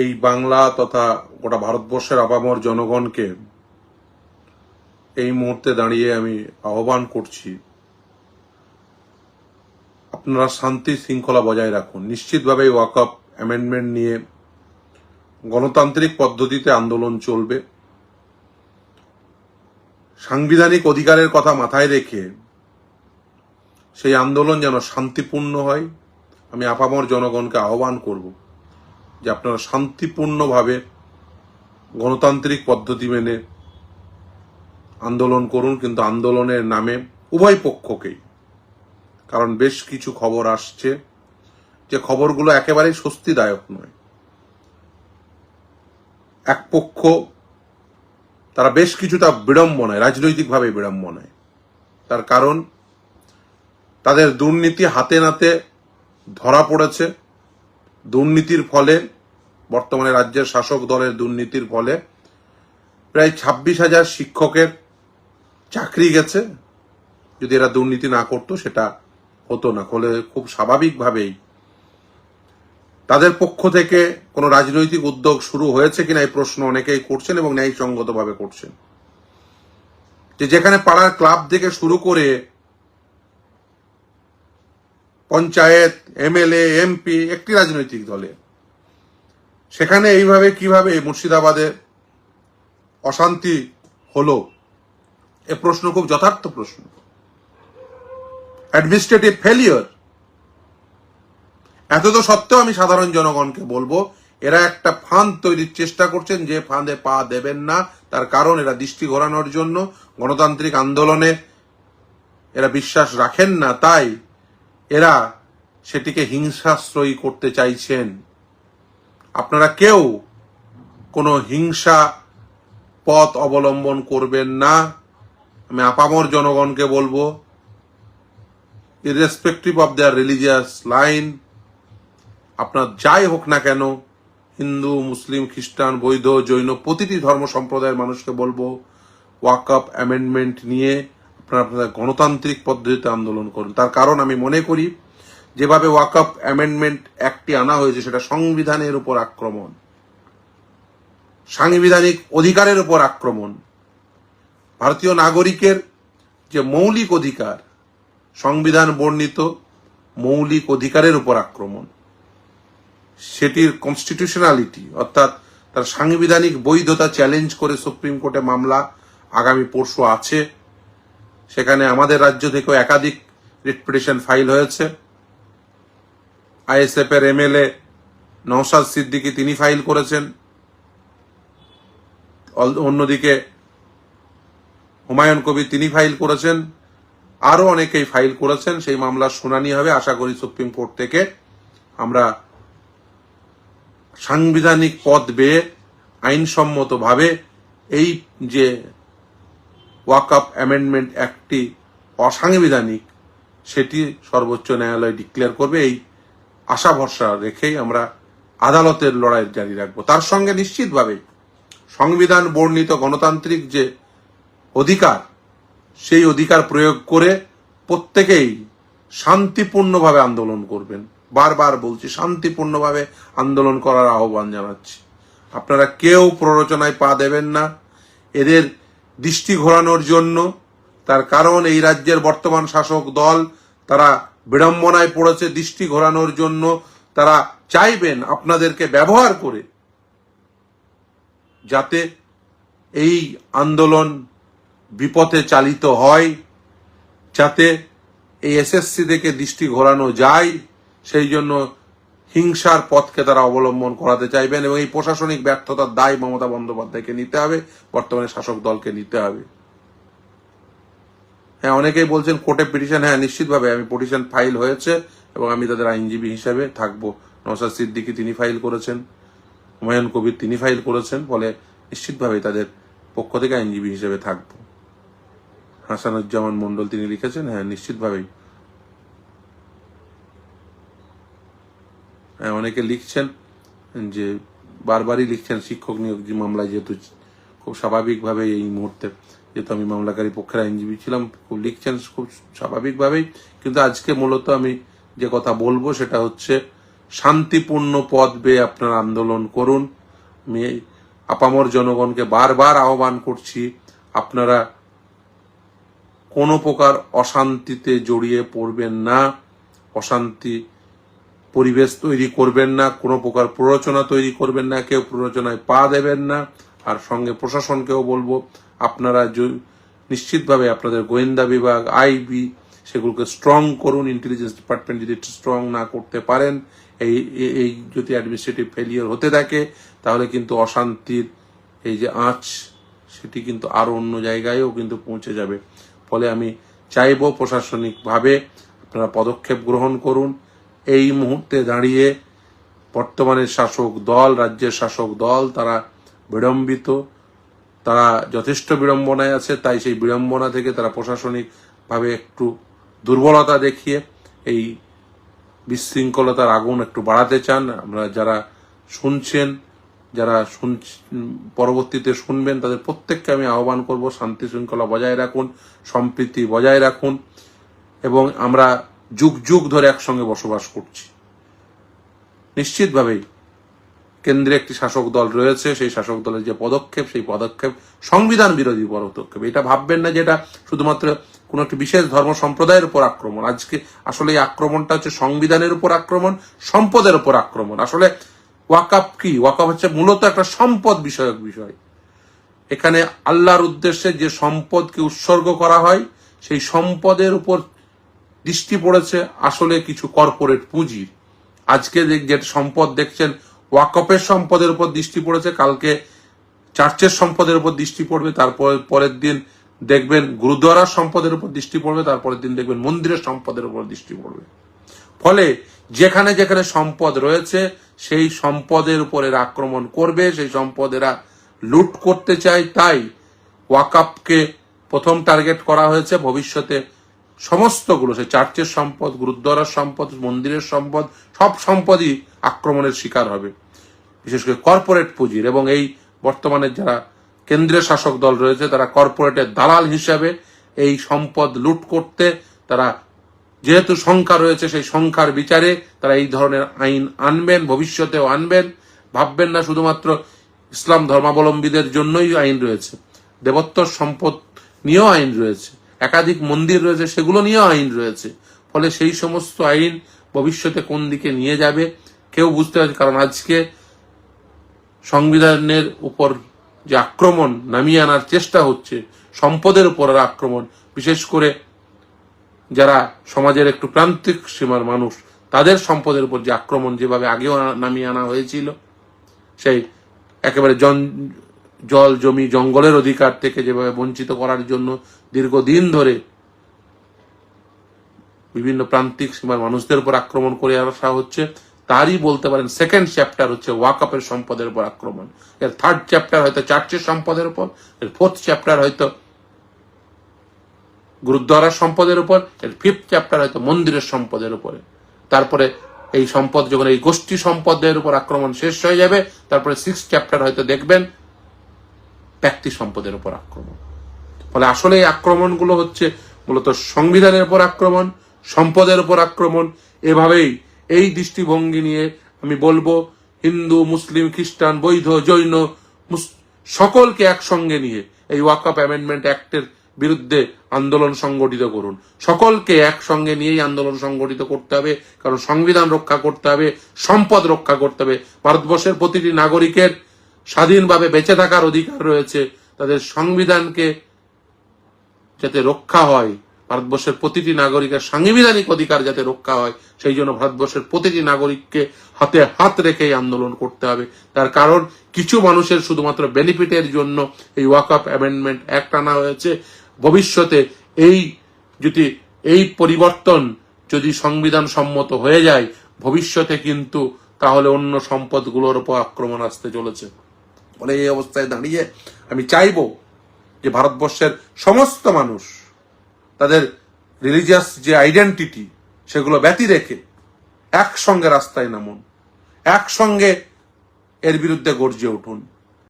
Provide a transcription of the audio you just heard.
এই বাংলা তথা গোটা ভারতবর্ষের আপামর জনগণকে এই মুহূর্তে দাঁড়িয়ে আমি আহ্বান করছি, আপনারা শান্তি শৃঙ্খলা বজায় রাখুন। নিশ্চিতভাবে ওয়াকআপ অ্যামেন্ডমেন্ট নিয়ে গণতান্ত্রিক পদ্ধতিতে আন্দোলন চলবে। সাংবিধানিক অধিকারের কথা মাথায় রেখে সেই আন্দোলন যেন শান্তিপূর্ণ হয়, আমি আপামর জনগণকে আহ্বান করব। যে আপনারা শান্তিপূর্ণভাবে গণতান্ত্রিক পদ্ধতি মেনে আন্দোলন করুন, কিন্তু আন্দোলনের নামে উভয় পক্ষকেই। কারণ বেশ কিছু খবর আসছে। যে খবরগুলো একেবারেই স্বস্তিদায়ক নয়। এক পক্ষ, তারা বেশ কিছুটা বিড়ম্বনায় রাজনৈতিকভাবে বিড়ম্বনায় তার কারণ, তাদের দুর্নীতি হাতে নাতে ধরা পড়েছে। দুর্নীতির ফলে বর্তমানে রাজ্যের শাসক দলের দুর্নীতির ফলে প্রায় ছাব্বিশ হাজার শিক্ষকের চাকরি গেছে। যদি এরা দুর্নীতি না করতো, সেটা হতো না। ফলে খুব স্বাভাবিকভাবেই তাদের পক্ষ থেকে কোনো রাজনৈতিক উদ্যোগ শুরু হয়েছে কিনা এই প্রশ্ন অনেকেই করছেন এবং ন্যায়সঙ্গতভাবে করছেন। যে যেখানে পাড়ার ক্লাব থেকে শুরু করে পঞ্চায়েত, এমএলএ, এমপি একটি রাজনৈতিক দলে সেখানে এইভাবে কীভাবে মুর্শিদাবাদে অশান্তি হলো, এ প্রশ্ন খুব যথার্থ প্রশ্ন। অ্যাডমিনিস্ট্রেটিভ ফেলিওর এত তো সত্ত্বেও আমি সাধারণ জনগণকে বলব, এরা একটা ফাঁদ তৈরির চেষ্টা করছেন, যে ফাঁদে পা দেবেন না, তার কারণ এরা দৃষ্টি ঘোরানোর জন্য, গণতান্ত্রিক আন্দোলনে এরা বিশ্বাস রাখেন না, তাই এরা সেটিকে হিংসাশ্রয়ী করতে চাইছেন। আপনারা কেউ কোনো হিংসা পথ অবলম্বন করবেন না। আমি আপামর জনগণকে বলব irrespective of their religious line আপনার যাই হোক না কেন, হিন্দু, মুসলিম, খ্রিস্টান বৈধ জৈন, প্রতিটি ধর্ম সম্প্রদায়ের মানুষকে বলব ওয়াকআপ অ্যামেন্ডমেন্ট নিয়ে আপনারা আপনাদের গণতান্ত্রিক পদ্ধতিতে আন্দোলন করুন। তার কারণ আমি মনে করি যেভাবে ওয়াকআপ অ্যামেন্ডমেন্ট একটি আনা হয়েছে, সেটা সংবিধানের উপর আক্রমণ, সাংবিধানিক অধিকারের উপর আক্রমণ, ভারতীয় নাগরিকের যে মৌলিক অধিকার, সংবিধান বর্ণিত মৌলিক অধিকারের উপর আক্রমণ, সেটির কনস্টিটিউশনালিটি অর্থাৎ তার সাংবিধানিক বৈধতা চ্যালেঞ্জ করে সুপ্রিম কোর্টে মামলা আগামী পরশু আছে, সেখানে আমাদের রাজ্য থেকেও একাধিক রিট ফাইল হয়েছে। আইএসএফ এর এমএলএ নওশাদ সিদ্দিকী তিনি ফাইল করেছেন। অন্যদিকে হুমায়ুন কবির তিনি ফাইল করেছেন। আরও অনেকেই ফাইল করেছেন, সেই মামলার শুনানি হবে। আশা করি সুপ্রিম কোর্ট থেকে আমরা সাংবিধানিক পথ বেয়ে আইনসম্মতভাবে এই যে ওয়াকআপ অ্যামেন্ডমেন্ট অ্যাক্টটি অসাংবিধানিক, সেটি সর্বোচ্চ ন্যায়ালয় ডিক্লেয়ার করবে। এই আশা ভরসা রেখেই আমরা আদালতের লড়াই জারি রাখব। তার সঙ্গে নিশ্চিতভাবে সংবিধান বর্ণিত গণতান্ত্রিক যে অধিকার, সেই অধিকার প্রয়োগ করে প্রত্যেকেই শান্তিপূর্ণভাবে আন্দোলন করবেন। বারবার বলছি, শান্তিপূর্ণভাবে আন্দোলন করার আহ্বান জানাচ্ছি। আপনারা কেউ প্ররোচনায় পা দেবেন না। এদের দৃষ্টি ঘোরানোর জন্য তার কারণ এই রাজ্যের বর্তমান শাসক দল, তারা বিড়ম্বনায় পড়েছে, দৃষ্টি ঘোরানোর জন্য তারা চাইবেন আপনাদেরকে ব্যবহার করে যাতে এই আন্দোলন বিপথে চালিত হয়, যাতে এই এসএসসি থেকে দৃষ্টি ঘোরানো যায়। সেই জন্য হিংসার পথকে তারা অবলম্বন করাতে চাইবেন এবং এই প্রশাসনিক ব্যর্থতার দায় মমতা বন্দ্যোপাধ্যায়কে নিতে হবে, বর্তমানে শাসক দলকে নিতে হবে। হ্যাঁ অনেকেই বলছেন কোর্টে পিটিশন হ্যাঁ নিশ্চিতভাবে আমি পিটিশন ফাইল হয়েছে এবং আমি তাদের আইনজীবী হিসাবে থাকব। নসাদ সিদ্দিকি তিনি ফাইল করেছেন, হুমায়ুন কবির তিনি ফাইল করেছেন, ফলে নিশ্চিতভাবেই তাদের পক্ষ থেকে আইনজীবী হিসেবে থাকব। হাসানুজ্জামান মন্ডল তিনি লিখেছেন হ্যাঁ নিশ্চিতভাবেই। হ্যাঁ অনেকে লিখছেন যে বারবারই লিখছেন শিক্ষক নিয়োগ মামলায় যেহেতু খুব স্বাভাবিকভাবে এই মুহূর্তে যেহেতু আমি মামলাকারী পক্ষের আইনজীবী ছিলাম, খুব লিখছেন, খুব স্বাভাবিকভাবেই। কিন্তু আজকে মূলত আমি যে কথা বলব সেটা হচ্ছে শান্তিপূর্ণ পথ বেয়ে আপনার আন্দোলন করুন। আমি আপামর জনগণকে বারবার আহ্বান করছি, আপনারা কোনো প্রকার অশান্তিতে জড়িয়ে পড়বেন না, অশান্তি পরিবেশ তৈরি করবেন না, কোনো প্রকার প্ররোচনা তৈরি করবেন না, কেউ প্ররোচনায় পা দেবেন না। আর সঙ্গে প্রশাসনকেও বলব, আপনারা নিশ্চিতভাবে আপনাদের গোয়েন্দা বিভাগ, আইবি, সেগুলোকে স্ট্রং করুন ইন্টেলিজেন্স ডিপার্টমেন্ট যদি স্ট্রং না করতে পারেন, এই এই- যদি অ্যাডমিনিস্ট্রেটিভ ফেলিয়ার হতে থাকে, তাহলে কিন্তু অশান্তির এই যে আঁচ, সেটি কিন্তু আরও অন্য জায়গায়ও কিন্তু পৌঁছে যাবে। ফলে আমি চাইব প্রশাসনিকভাবে আপনারা পদক্ষেপ গ্রহণ করুন। এই মুহূর্তে দাঁড়িয়ে বর্তমানের শাসক দল, রাজ্যের শাসক দল, তারা বিড়ম্বিত, তারা যথেষ্ট বিড়ম্বনায় আছে, তাই সেই বিড়ম্বনা থেকে তারা প্রশাসনিকভাবে একটু দুর্বলতা দেখিয়ে এই বিশৃঙ্খলতার আগুন একটু বাড়াতে চান। আমরা যারা শুনছেন, যারা শুন, পরবর্তীতে শুনবেন, তাদের প্রত্যেককে আমি আহ্বান করব, শান্তি শৃঙ্খলা বজায় রাখুন, সম্প্রীতি বজায় রাখুন, এবং আমরা যুগ যুগ ধরে একসঙ্গে বসবাস করছি। নিশ্চিতভাবেই কেন্দ্রে একটি শাসক দল রয়েছে, সেই শাসক দলের যে পদক্ষেপ, সেই পদক্ষেপ সংবিধান বিরোধী পদক্ষেপ। এটা ভাববেন না যে এটা শুধুমাত্র কোন একটি বিশেষ ধর্ম সম্প্রদায়ের উপর আক্রমণ। আজকে আসলে এই আক্রমণটা হচ্ছে সংবিধানের উপর আক্রমণ, সম্পদের উপর আক্রমণ। আসলে ওয়াকাপ কি? ওয়াকাপ হচ্ছে মূলত একটা সম্পদ বিষয়ক বিষয়। এখানে আল্লাহর উদ্দেশ্যে যে সম্পদকে উৎসর্গ করা হয়, সেই সম্পদের উপর দৃষ্টি পড়েছে আসলে কিছু কর্পোরেট পুঁজি। আজকে যে সম্পদ দেখছেন ওয়াকপের সম্পদের উপর দৃষ্টি পড়েছে, কালকে চার্চের সম্পদের উপর দৃষ্টি পড়বে, তারপর পরের দিন দেখবেন গুরুদ্বারার সম্পদের উপর দৃষ্টি পড়বে, তারপরের দিন দেখবেন মন্দিরের সম্পদের উপর দৃষ্টি পড়বে। ফলে যেখানে যেখানে সম্পদ রয়েছে, সেই সম্পদের উপরে এরা আক্রমণ করবে, সেই সম্পদ এরা লুট করতে চায়, তাই ওয়াকাপকে প্রথম টার্গেট করা হয়েছে। ভবিষ্যতে সমস্তগুলো সে চার্চের সম্পদ, গুরুদ্বারার সম্পদ, মন্দিরের সম্পদ, সব সম্পদই আক্রমণের শিকার হবে। বিশেষ করে কর্পোরেট পুঁজির এবং এই বর্তমানে যারা কেন্দ্রীয় শাসক দল রয়েছে, তারা কর্পোরেটের দালাল হিসাবে এই সম্পদ লুট করতে, তারা যেহেতু সংখ্যা রয়েছে, সেই সংখ্যার বিচারে তারা এই ধরনের আইন আনবেন, ভবিষ্যতেও আনবেন। ভাববেন না শুধুমাত্র ইসলাম ধর্মাবলম্বীদের জন্যই আইন রয়েছে দেবত্বর সম্পদ নিয়েও আইন রয়েছে, একাধিক মন্দির রয়েছে, সেগুলো নিয়েও আইন রয়েছে। ফলে সেই সমস্ত আইন ভবিষ্যতে কোন দিকে নিয়ে যাবে, কেউ বুঝতে পারছে কারণ আজকে সংবিধানের উপর যে আক্রমণ নামিয়ে আনার চেষ্টা হচ্ছে, সম্পদের উপর আক্রমণ, বিশেষ করে যারা সমাজের একটু প্রান্তিক সীমার মানুষ, তাদের সম্পদের উপর যে আক্রমণ যেভাবে আগেও নামিয়ে আনা হয়েছিল, সেই একেবারে জন, জল, জমি, জঙ্গলের অধিকার থেকে যেভাবে বঞ্চিত করার জন্য দীর্ঘদিন ধরে বিভিন্ন প্রান্তিক সীমার মানুষদের উপর আক্রমণ করে আসা হচ্ছে তারই বলতে পারেন সেকেন্ড চ্যাপ্টার হচ্ছে ওয়াকআপের সম্পদের উপর আক্রমণ। এর থার্ড চ্যাপ্টার হয়তো চার্চের সম্পদের উপর, এর ফোর্থ চ্যাপ্টার হয়তো গুরুদ্বারার সম্পদের উপর, এর ফিফথ চ্যাপ্টার হয়তো মন্দিরের সম্পদের উপরে। তারপরে এই সম্পদ যখন এই গোষ্ঠী সম্পদের উপর আক্রমণ শেষ হয়ে যাবে, তারপরে সিক্স চ্যাপ্টার হয়তো দেখবেন ব্যক্তি সম্পদের উপর আক্রমণ। ফলে আসলে এই আক্রমণগুলো হচ্ছে মূলত সংবিধানের উপর আক্রমণ, সম্পদের উপর আক্রমণ, এভাবেই এই দৃষ্টিভঙ্গি নিয়ে আমি বলব, হিন্দু, মুসলিম, খ্রিস্টান, বৈধ, জৈন সকলকে একসঙ্গে নিয়ে এই ওয়াকআপ অ্যামেন্ডমেন্ট অ্যাক্টের বিরুদ্ধে আন্দোলন সংগঠিত করুন। সকলকে একসঙ্গে নিয়েই আন্দোলন সংগঠিত করতে হবে, কারণ সংবিধান রক্ষা করতে হবে, সম্পদ রক্ষা করতে হবে। ভারতবর্ষের প্রতিটি নাগরিকের স্বাধীনভাবে বেঁচে থাকার অধিকার রয়েছে। তাদের সংবিধানকে যাতে রক্ষা হয় ভারতবর্ষের প্রতিটি নাগরিকের সাংবিধানিক অধিকার যাতে রক্ষা হয়, সেই জন্য ভারতবর্ষের প্রতিটি নাগরিককে হাতে হাত রেখে আন্দোলন করতে হবে। তার কারণ, কিছু মানুষের শুধুমাত্র বেনিফিটের জন্য এই ওয়াকআপ অ্যামেন্ডমেন্ট অ্যাক্ট আনা হয়েছে। ভবিষ্যতে এই যদি এই পরিবর্তন যদি সংবিধান সম্মত হয়ে যায়, ভবিষ্যতে কিন্তু তাহলে অন্য সম্পদগুলোর উপর আক্রমণ আসতে চলেছে। ফলে এই অবস্থায় দাঁড়িয়ে আমি চাইব যে ভারতবর্ষের সমস্ত মানুষ তাদের রিলিজিয়াস যে আইডেন্টিটি সেগুলো ব্যতি রেখে একসঙ্গে রাস্তায় নামুন, একসঙ্গে এর বিরুদ্ধে গর্জে উঠুন।